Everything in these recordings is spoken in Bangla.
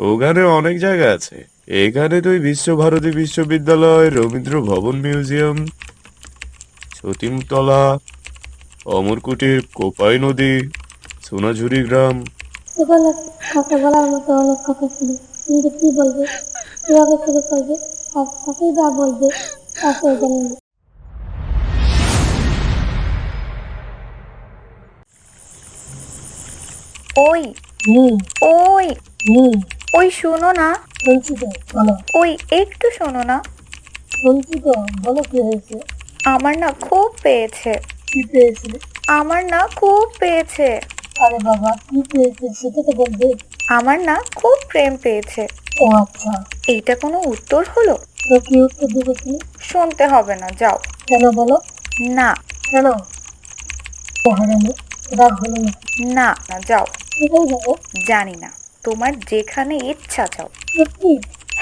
ওখানে অনেক জায়গা আছে। এখানে তুই বিশ্বভারতী বিশ্ববিদ্যালয় রবীন্দ্র ভবন মিউজিয়াম সতীমতলা অমরকুটির কোপাই নদী সোনাঝুরি গ্রাম। এখানে কথা বলার মতো অনেক কথা ছিল। কিন্তু কি বলবে? কীভাবে শুরু করবে? আর তাকেই বা বলবে তাকে জানি না। ওই ওই। হুম। ওই শোনো না। শুনছি তো বলো। ওই একটু শোনো না। শুনছি তো বলো কি হয়েছে? আমার না খুব পেয়েছে। কি পেয়েছিলে আমার না খুব পেয়েছে। আরে বাবা কি পেয়েছে সেটা তো বলবে। আমার না খুব প্রেম পেয়েছে। ও আচ্ছা। এইটা কোনো উত্তর হলো? তো কি উত্তর দেবে তুমি শুনতে হবে না যাও। কেন বলো? না। কেন? ও হারানো রাগ হলো না? না না যাও। কোথায় যাব জানি না। তোমার যেখানে ইচ্ছা যাও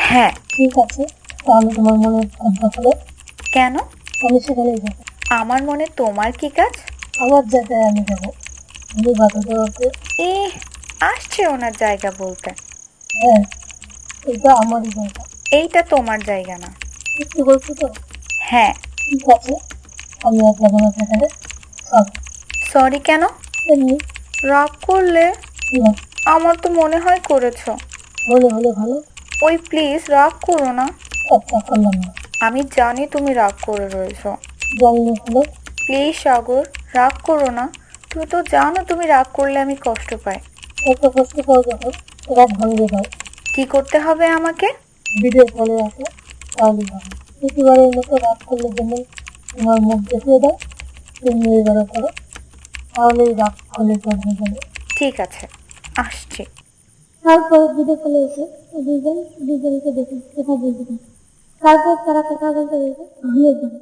হ্যাঁ। ঠিক আছে তাহলে তোমার মনে কথা হলো কেন? আমি সেখানেই যাব। আমার মনে তোমার কি কাজ? আমার জায়গায় আমি যাব। তুমি বাধা দেওয়াতে। এ আসছে ওনার জায়গা বলতে। হ্যাঁ এটা আমারই জায়গা। এইটা তোমার জায়গা না। সত্যি বলছো তো? হ্যাঁ। ঠিক আছে আমি আর যাব না সেখানে। সরি কেন? রাগ করলে না। আমার তো মনে হয় করেছ। বলে হলে ভালো। ওই প্লিজ রাগ করো না। আচ্ছা করলাম না। আমি জানি তুমি রাগ করে রয়েছো। জানি না প্লিজ সাগর রাগ করো না। তুমি তো জানো তুমি রাগ করলে আমি কষ্ট পাই। এত কষ্ট ভাঙবে দাও কি করতে হবে আমাকে? ভিডিও কলে আসো তাহলে হবে। প্রতিবারের মতো রাত করলে যেমন তোমার মুখ দেখিয়ে দাও। তুমি এবারও করো। তাহলেই রাগ করলে ঠিক আছে। আসছি। তারপর ভিডিও কলে এসে দুজন দুজনকে দেখে কথা বলতে তারপর তারা কথা বলতে বলতে পড়ে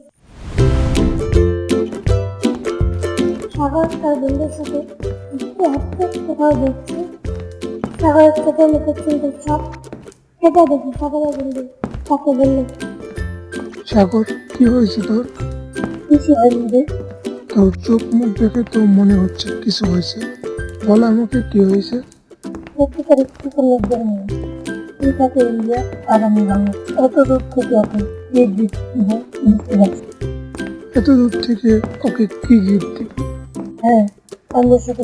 সাগর তার বন্ধুর সাথে হাঁটতে কোথাও দেখছে সাগরের চোখে মুখে চিন্তা সব এটা দেখে সাগরের বন্ধু তাকে বলল সাগর কি হয়েছে তোর? কিছু হয়নি তোর চোখ মুখ দেখে তো মনে হচ্ছে কিছু হয়েছে। বল আমাকে কি হয়েছে? একটু লোকদের তুই তাকে ইন্ডিয়া আগামী বাংলা এত দূর থেকে এই গিফট বুঝতে পারছি এত দূর থেকে ওকে কি গিফট দিবি? হ্যাঁ আমাদের সাথে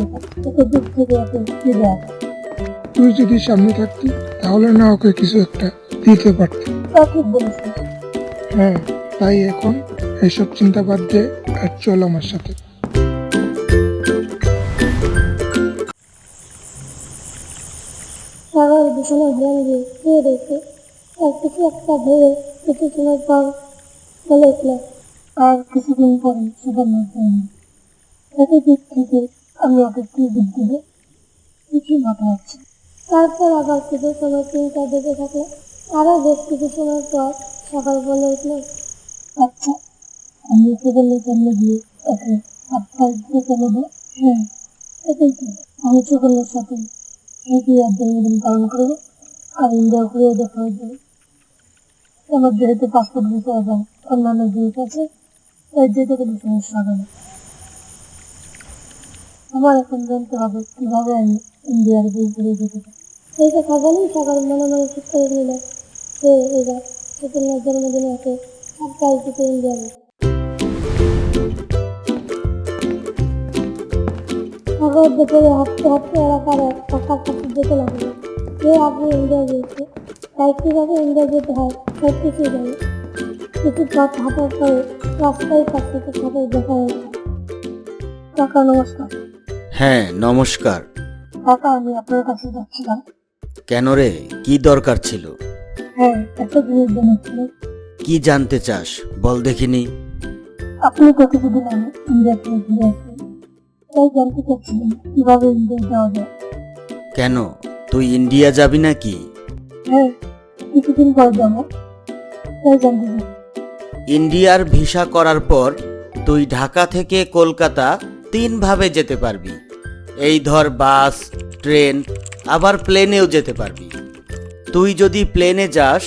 এত দূর থেকে ওকে কি দেওয়া তুই যদি সামনে থাকতি তাহলে না ওকে কিছু একটা দিতে পারতি। তা ঠিক বলেছিস হ্যাঁ তাই এখন এসব চিন্তা বাদ দে আর চল আমার সাথে। হেলান দিয়ে আর কিছু একটা ভেবে পর উঠল আর কিছুদিন সেটা দিক থেকে আমি ওকে কি দিক দিবে কিছু মাথা আছে তারপর আবার কিছু সময় চিন্তা দেখে থাকল আরও বেশ কিছু সময় পর সকাল বলে উঠল আচ্ছা আমি সেখানে সামনে গিয়ে ওকে আপনার দিকে নেব হ্যাঁ এটাই তো। আমি সকলের সাথে একই আর পালন করব আর ইন্ডিয়া ঘুরে দেখা হয়ে যাবে আমার যেহেতু পাসপোর্ট ভিসা এবং অন্যান্য জিনিস আছে তাই যেতে কোনো সমস্যা হবে না। আমার এখন জানতে হবে কীভাবে আমি ইন্ডিয়ার দেশ ঘুরে যেতে পারি। এই কথা বলেই সকাল মনে মনে ঠিক করে নিল যে এবার সুকন্যার জন্মদিনে ওকে সাপ্তাহিক থেকে ইন্ডিয়া এলাকার এক যেতে লাগল আগে ইন্ডিয়া গিয়েছে তাই কীভাবে ইন্ডিয়া যেতে হয় সব কিছু পথ হাঁটার পরে রাস্তায় তার সাথে দেখা হয়েছে কাকা নমস্কার। হ্যাঁ নমস্কার কাকা আমি আপনার কাছে যাচ্ছিলাম কেন রে? কি দরকার ছিল? হ্যাঁ এত জিনিস জেনেছিল কি জানতে চাস? বল দেখিনি। আপনি তো কিছুদিন আগে ইন্ডিয়া থেকে ঘুরে আসলেন? তাই জানতে চাচ্ছিলাম কীভাবে ইন্ডিয়া যাওয়া যায়। কেন? তুই ইন্ডিয়া যাবি নাকি? হ্যাঁ কিছুদিন পর যাব। তাই জানতে ইন্ডিয়ার ভিসা করার পর তুই ঢাকা থেকে কলকাতা তিনভাবে যেতে পারবি। এই ধর বাস ট্রেন আবার প্লেনেও যেতে পারবি। তুই যদি প্লেনে যাস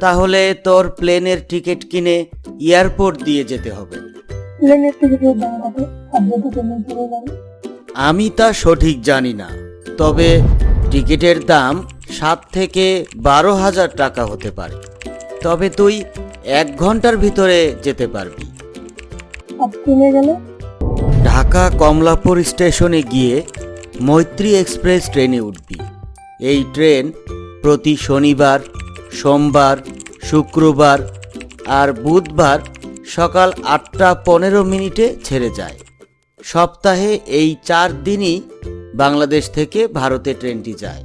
তাহলে তোর প্লেনের টিকিট কিনে এয়ারপোর্ট দিয়ে যেতে হবে। আমি তা সঠিক জানি না, তবে টিকিটের দাম সাত থেকে বারো হাজার টাকা হতে পারে। তবে তুই এক ঘণ্টার ভিতরে যেতে পারবি। ঢাকা কমলাপুর স্টেশনে গিয়ে মৈত্রী এক্সপ্রেস ট্রেনে উঠবি। এই ট্রেন প্রতি শনিবার, সোমবার, শুক্রবার আর বুধবার সকাল আটটা পনেরো মিনিটে ছেড়ে যায়। সপ্তাহে এই চার দিনই বাংলাদেশ থেকে ভারতে ট্রেনটি যায়।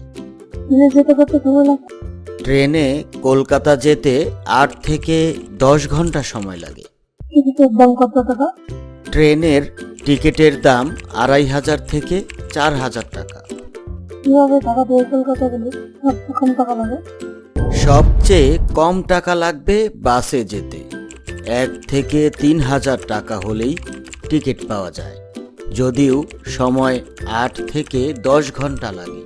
ট্রেনে কলকাতা যেতে আট থেকে দশ ঘণ্টা সময় লাগে। ট্রেনের টিকিটের দাম আড়াই হাজার থেকে চার হাজার টাকা। সবচেয়ে কম টাকা লাগবে বাসে যেতে। এক থেকে তিন হাজার টাকা হলেই টিকিট পাওয়া যায়। যদিও সময় আট থেকে দশ ঘণ্টা লাগে।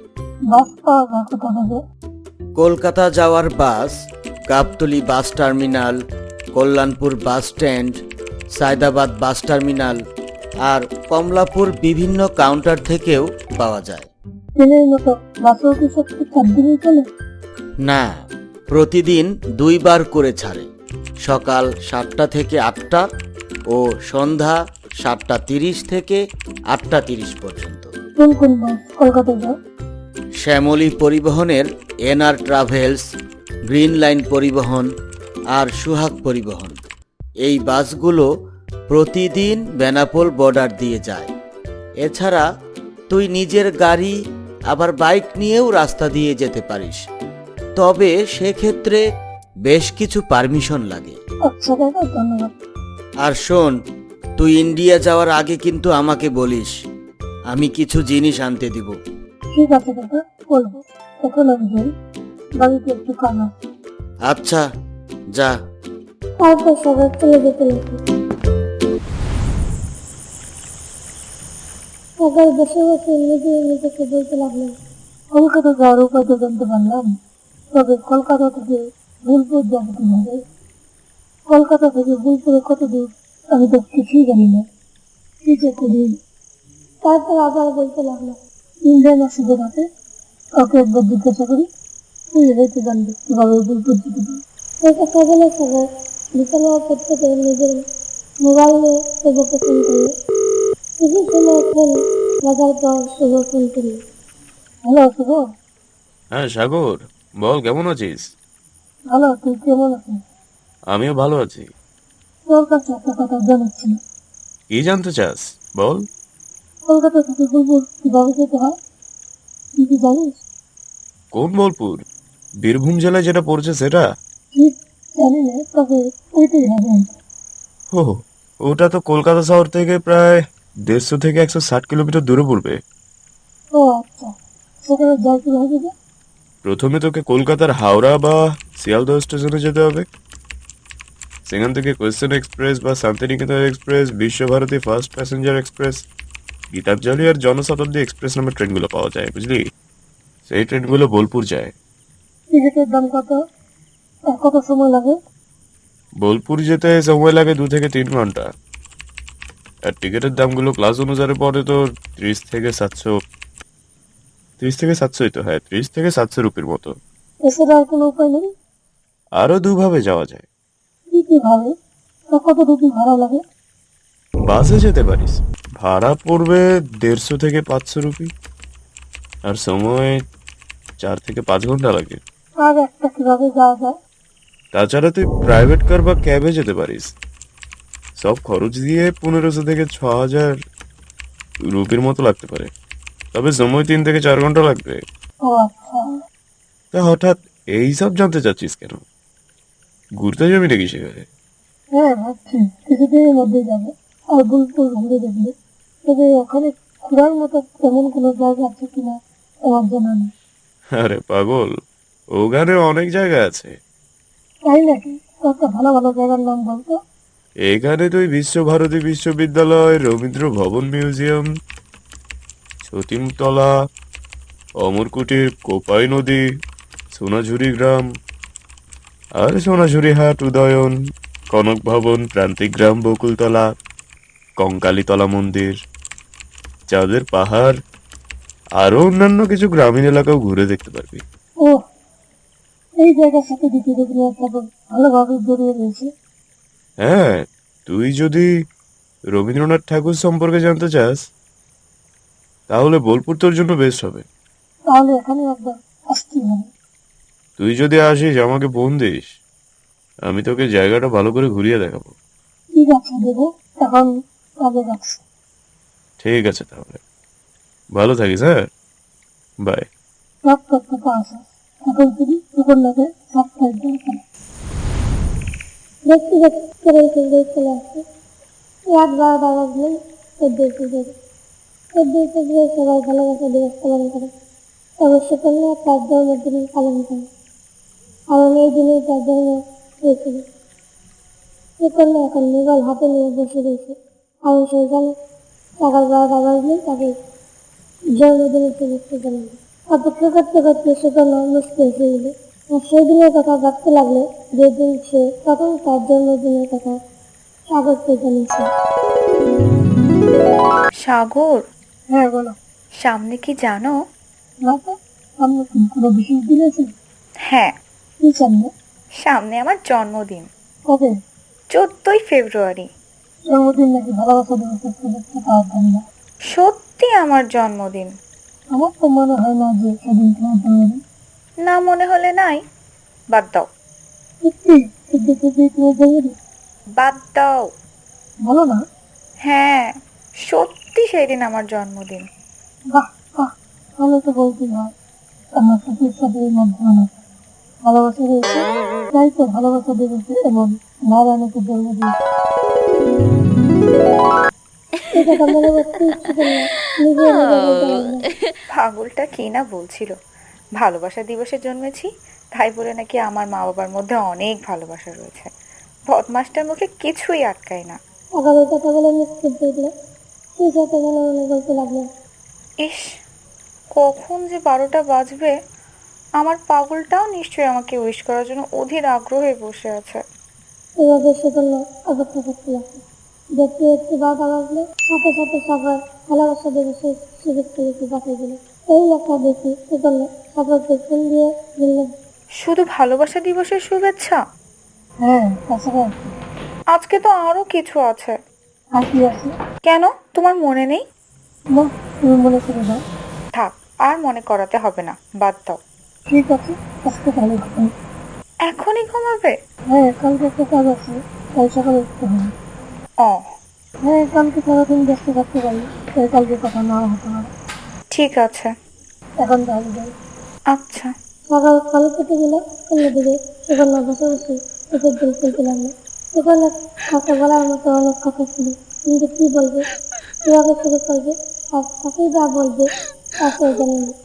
কলকাতা যাওয়ার bus Gabtoli bus terminal, Kalyanpur bus stand, Sayedabad bus terminal আর কমলাপুর বিভিন্ন কাউন্টার থেকেও পাওয়া যায়। না, প্রতিদিন দুইবার করে ছাড়ে। সকাল সাতটা থেকে আটটা ও সন্ধ্যা সাতটা তিরিশ থেকে আটটা তিরিশ পর্যন্ত। শ্যামলী পরিবহনের এনআর ট্রাভেলস, গ্রিন লাইন পরিবহন আর সুহাগ পরিবহন। এই বাসগুলো প্রতিদিন বেনাপোল বর্ডার দিয়ে যায়। এছাড়া তুই নিজের গাড়ি, আবার বাইক নিয়েও রাস্তা দিয়ে যেতে পারিস। তবে সেক্ষেত্রে বেশ কিছু পারমিশন লাগে। আচ্ছা দাদা ধন্যবাদ। আর শোন তুই ইন্ডিয়া যাওয়ার আগে কিন্তু আমাকে বলিস আমি কিছু জিনিস আনতে দিব। ঠিক আছে দাদা বলব। এখন আমি যাই। বাড়িতে একটু আছে আচ্ছা যা। তারপর সবাই চলে যেতে লাগবে সবাই বসে বসে নিজে নিজেকে বলতে কলকাতা যাওয়ার উপায় তো জানতে পারলাম। তবে কলকাতা থেকে বোলপুর যাব কীভাবে কলকাতা থেকে বোলপুরে কত দূর আমি তো কিছুই জানি না। কি যে করি তারপর আবার বলতে লাগলাম ইন্ডিয়ান অসুবিধা থাকে ওকে একবার জিজ্ঞাসা করি, তুই হয়তো জানবে কীভাবে বোলপুর যেতে পারি এই কথা বলে সবাই বিকালে করতে করে নিজের মোবাইল নিয়ে ফোন করল। কিছু সময় ফোন বাজার পর শুভ ফোন করল। হ্যালো, শুভ। হ্যাঁ সাগর, বল, কেমন আছিস? ভালো তুই কেমন আছিস? আমিও ভালো আছি। তোর কাছে একটা কথা জানাচ্ছি। কি জানতে চাস? বল। কলকাতা থেকে বোলপুর কীভাবে যেতে হয়? তুই কি জানিস কোন বোলপুর? বীরভূম জেলায় যেটা পড়ছে সেটা? ঠিক জানি না তবে ওইটাই হবে। ও ওটা তো কলকাতা শহর থেকে প্রায় দেড়শো থেকে একশো ষাট কিলোমিটার দূরে পড়বে। ও আচ্ছা সেখানে যাই কীভাবে প্রথমে তোকে কলকাতার হাওড়া বা শিয়ালদহ স্টেশনে যেতে হবে। সেখান থেকে কোয়েশ্চেন এক্সপ্রেস বা Shantiniketan express Visvabharati first passenger express Gitanjali আর জনশতাব্দী এক্সপ্রেস নামের ট্রেনগুলো পাওয়া যায় বুঝলি? সেই ট্রেনগুলো বোলপুর যায়। টিকিটের দাম কত? আর কত সময় লাগে? বোলপুর যেতে সময় লাগে দু থেকে তিন ঘণ্টা। আর টিকিটের দামগুলো ক্লাস অনুসারে পড়ে তো ত্রিশ থেকে সাতশো ত্রিশ থেকে সাতশোই তো হ্যাঁ ত্রিশ থেকে সাতশো রুপির মতো। এছাড়া আর কোনো উপায় নেই? আরও দুভাবে যাওয়া যায়। কত রুপি ভাড়া লাগে? বাসে যেতে পারিস। ভাড়া পড়বে দেড়শো থেকে পাঁচশো রুপি। আর সময় চার থেকে পাঁচ ঘণ্টা লাগে। আর একটা কীভাবে যাওয়া যায়? তাছাড়া তুই প্রাইভেট কার বা ক্যাবে যেতে পারিস। সব খরচ দিয়ে পনেরোশো থেকে ছ হাজার রুপির মতো লাগতে পারে। তবে সময় তিন থেকে চার ঘণ্টা লাগবে। ও আচ্ছা। তা হঠাৎ এই সব জানতে চাচ্ছিস কেন? ঘুরতে যাবি নাকি সেখানে হ্যাঁ ভাবছি কিছুদিনের মধ্যে যাবে। আর বোলপুর ঘুরে দেখবে তবে ওখানে ঘোরার মতো তেমন কোনো জায়গা আছে কিনা আমার জানা নেই। আরে পাগল ওখানে অনেক জায়গা আছে। তাই নাকি? কয়েকটা ভালো ভালো জায়গার নাম বলতো এখানে তুই বিশ্বভারতী বিশ্ববিদ্যালয় রবীন্দ্র ভবন মিউজিয়াম সতীমতলা অমরকুটির কোপাই নদী সোনাঝুরি গ্রাম আর সোনাঝুরি হাট উদয়ন কনক ভবন প্রান্তিক গ্রাম বকুলতলা কঙ্কালীতলা মন্দির চাঁদের পাহাড় আরও অন্যান্য কিছু গ্রামীণ এলাকাও ঘুরে দেখতে পারবি। ও এই জায়গার সাথে দ্বিতীয় ভালোভাবে জড়িয়ে রয়েছে। হ্যাঁ তুই যদি রবীন্দ্রনাথ ঠাকুর সম্পর্কে জানতে চাস তাহলে বোলপুর তোর জন্য বেস্ট হবে। তাহলে এখানে একবার আসতেই হবে তুই যদি আসিস আমাকে ফোন দিস। আমি তোকে জায়গাটা ভালো করে ঘুরিয়ে দেখাবো। ঠিক আছে দেবো? এখন কাজে রাখছি ঠিক আছে তাহলে। ভালো থাকিস হ্যাঁ? বাই সব তথ্যটা আসা এখন তিনি সুকন্যাকে সব থাকবেন দেখতে দেখতে করে চলে চলে আসে রাত বারোটা বাজলেই চোদ্দই ফেব্রুয়ারি চোদ্দই ফেব্রুয়ারি সবাই ভালোবাসা দিবস পালন করে তবে সুকন্যা তার জন্মদিন পালন করে। এই তার এখন মোবাইল হাতে নিয়ে বসে রয়েছে সে সকাল বারোটা বাজলেই তাকে জন্মদিনের শুভেচ্ছা জানাবে অপেক্ষা করতে করতে মুশকিল এসে গেল সেই দিনের কথা ভাবতে লাগল যেদিন সে প্রথম তার জন্মদিনের কথা সাগরকে জানিয়েছে সাগর হ্যাঁ বলো সামনে কি জানো না তো কোনো বিশেষ দিন আছে হ্যাঁ কি সামনে সামনে আমার জন্মদিন। কবে? চোদ্দই ফেব্রুয়ারি। জন্মদিন নাকি ভালোবাসা দিবসের শুভেচ্ছা পাওয়ার জন্য? সত্যি আমার জন্মদিন। আমার তো মনে হয় না যে সেদিন তোমার জন্মদিন। না মনে হলে নাই। বাদ দাও। সত্যি? তোমার জন্মদিন? বাদ দাও। বলো না। হ্যাঁ সত্যি সেই দিন আমার জন্মদিন। বাহ বাহ। তাহলে তো বলতেই হয়। আমার সাথে সাথে মাধ্যমে ভালোবাসা রয়েছে তাই তো ভালোবাসা দিবসে এবং নারায়ণকে জন্ম দিয়েছে। পাগলটা কি না বলছিল? ভালোবাসা দিবসে জন্মেছি তাই বলে নাকি আমার মা বাবার মধ্যে অনেক ভালোবাসা রয়েছে। বদমাসটার মুখে কিছুই আটকায় না। আবার কথা বলে মুখ ফুটে সেই সাথে মনে মনে বলতে লাগল ইস কখন যে বারোটা বাজবে আমার পাগলটাও নিশ্চয়ই আমাকে উইশ করার জন্য অধীর আগ্রহে বসে আছে। এভাবে সুকন্যা অপেক্ষা করতে লাগল দেখতে দেখতে বারোটা বাজলো সাথে সাথে সবার ভালোবাসা দিবসে শুভেচ্ছা লিখে পাঠিয়ে দিল। এই লেখা দেখি সুকন্যা সবাইকে ফোন দিয়ে বললেন শুধু ভালোবাসা দিবসের শুভেচ্ছা? হ্যাঁ তাছাড়া আজকে তো আরও কিছু আছে। আর কি আছে? কেন? তোমার মনে নেই? না তুমি মনে করে দাও থাক আর মনে করাতে হবে না বাদ দাও। ঠিক আছে আজকে ঘুমাই। এখনই ঘুমাবে? হ্যাঁ কালকে একটা কাজ আছে তাই সকালে উঠতে হবে। ও। হ্যাঁ কালকে সারাদিন ব্যস্ত থাকতে পারি তাই কালকে কথা না হতে পারে। ঠিক আছে। এখন যাই। আচ্ছা। সকাল কালো কেটে গেল অন্যদিকে সুকন্যা বসে বসে চোখের জল ফেলতে লাগল। কাছে বলার মতো অনেক কথা ছিল। কিন্তু কি বলবে? কীভাবে শুরু করবে আর তাকেই বা বলবে তা জানে না।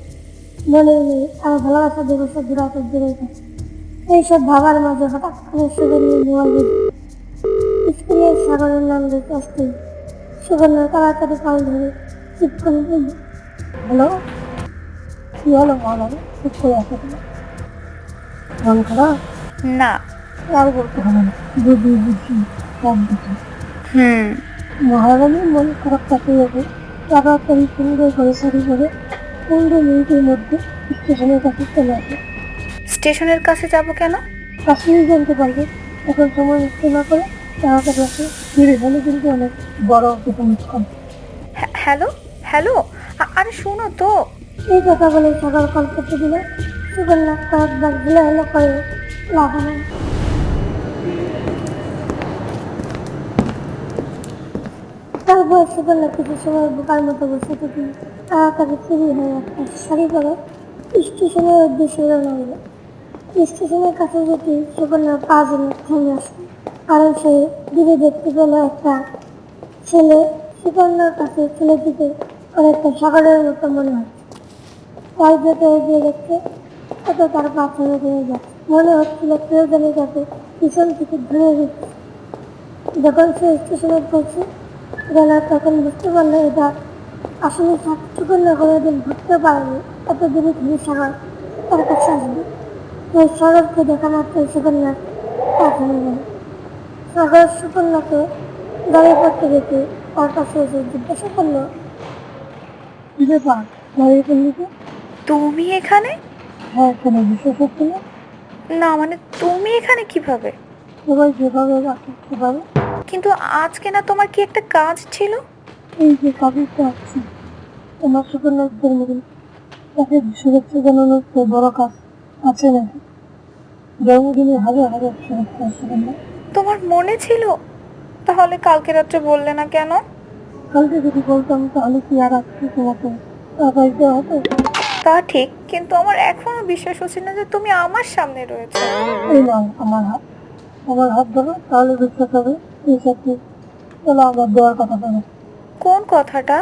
মনে আর ভালোবাসা দিবসে কাছে এইসব ভাবার মাঝে হঠাৎ করে সুগন্ধি মোবাইল স্ক্রিনের সাগরের নাম দেখে আসতেই সুগন্ধ তাড়াতাড়ি কল ধরে করে বলল হ্যালো? কি হলো বলো চুপ করে আসো মন খারাপ? না। আর বলতে হবে না বুঝি বুঝি সব বুঝি। হুম। মন খারাপ কাটিয়ে যাবে তাড়াতাড়ি সুন্দর করে শাড়ি পরে পনেরো মিনিটের মধ্যে স্টেশনের কাছে চলে আসে। স্টেশনের কাছে যাব কেন? কাশ্মীর জানতে পারবে এখন সময় নষ্ট না করে তাড়াতাড়ি আসে। ফিরে হলে কিন্তু অনেক বড় বিপদ হ্যাঁ, হ্যালো হ্যালো আরে শোনো তো। এই কথা বলে সকাল কল করতে দিলে সুকন্যা কয়েকবার হেলো হেলো করে লাগানো তারপর সুকন্যা কিছু সময় বোকার মতো বসে থেকে তাড়াতাড়ি ফিরি হয়ে একটা শাড়ি পরে স্টেশনের উদ্দেশ্যে রওনা হলো স্টেশনের কাছে যেতে সুকন্যার পা যেন থেমে আসে। কারণ সে দূরে দেখতে পেল একটা ছেলে। সুকন্যার কাছে ছেলেটিকে অনেকটা সাগরের মতো মনে হচ্ছে তাই যেতে এগিয়ে দেখতে সাথে তার পা ছেড়ে দিয়ে যায় মনে হচ্ছিল কেউ তাকে পিছন থেকে ধরে রেখেছে যখন সে স্টেশনে পৌঁছে গেল তখন বুঝতে পারল এটা আসলে সুকন্য কোনোদিন ভাবতে পারেনি এত দূরে থেকে সাগর তার কাছে আসবে। এই সাগরকে দেখা মাত্র সুকন্যা পা থেমে গেল। সাগর সুকন্যাকে গাড়ি পড়তে দেখে তার কাছে এসে জিজ্ঞাসা করল কি ব্যাপার? গাড়ি তো তুমি এখানে? হ্যাঁ কোনো বিশেষ হচ্ছে না না মানে তুমি এখানে কীভাবে? সবাই যেভাবে রাখে সেভাবে। কিন্তু আজকে না তোমার কি একটা কাজ ছিল? এই যে কাজটা আছে। তোমার সুকন্যার জন্মদিন তাকে শুভেচ্ছা জানানোর তো বড় কাজ আছে নাকি জন্মদিনে হাজার হাজার শুভেচ্ছা সুকন্যা তোমার মনে ছিল? তাহলে কালকে রাত্রে বললে না কেন? কালকে যদি বলতাম তাহলে কি আর আজকে তোমাকে দেওয়া হতো? তা ঠিক কিন্তু আমার এখনও বিশ্বাস হচ্ছে না যে তুমি আমার সামনে রয়েছে। এই নাও আমার হাত। আমার হাত ধরো তাহলে বিশ্বাস হবে সত্যি চলো আমার দেওয়ার কথা বলো কোন কথাটা?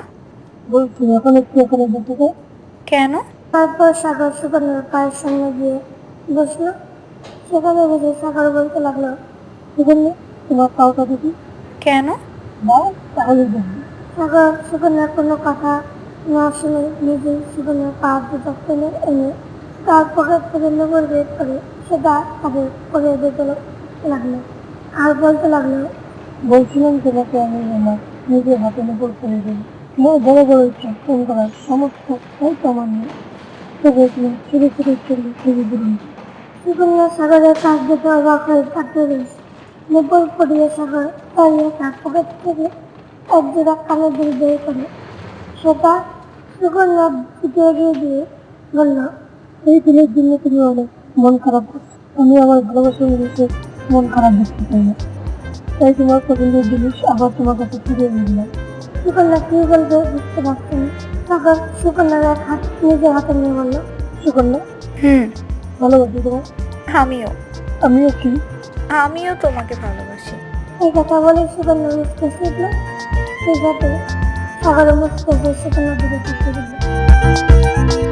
বলছি এখন একটু এখানে যেতে চাই কেন? তারপর সাগর সুকন্যার পায়ের সামনে গিয়ে বসল সেখানে বসে সাগর বলতে লাগল সুকন্যা তোমার পাওটা দেখি কেন দাও তাহলে দেখবি সাগর সুকন্যার কোনো কথা না শুনে নিজেই সুকন্যার পা দুটো টেনে এনে তার পকেট থেকে নোবর বের করে সেটা তাকে করে দিতে লাগল। আর বলতে লাগল বলছিলাম তোমাকে আমি আমার নিজের হাতে নোবর করে দেবো। আমার বড় বড় ইচ্ছা ফোন করার সমস্ত তাই তো আমার নেই। তবে তুমি ছোট ছোট চলে ফিরে দিলেন সুকন্যা সাগরের কাছ দিতে অবাক হয়ে থাকতে রয়েছে নোবর পড়িয়ে সাগর তাড়িয়ে তার পকেট থেকে এক জোড়া কানের দুল বের করে। সেটা সুকন্যার দিকে এগিয়ে দিয়ে বলল, এই দিনের জন্য তুমি অনেক মন খারাপ আমি আমার ভালোবাসার জিনিসে মন খারাপ দেখতে চাই না। তাই তোমার পছন্দের জিনিস আবার তোমার কাছে ফিরে দিলাম সুকন্যা কি বলবে বুঝতে পারছে না। সাগর সুকন্যার এক হাত নিজের হাতে নিয়ে বলল সুকন্যা? হুম। ভালোবাসি তোমার আমিও। আমিও কি? আমিও তোমাকে ভালোবাসি। এই কথা বলে সুকন্যা মুসকে শিখল সেই সাথে সাগর মুসকে সুকন্যার দিকে দিল।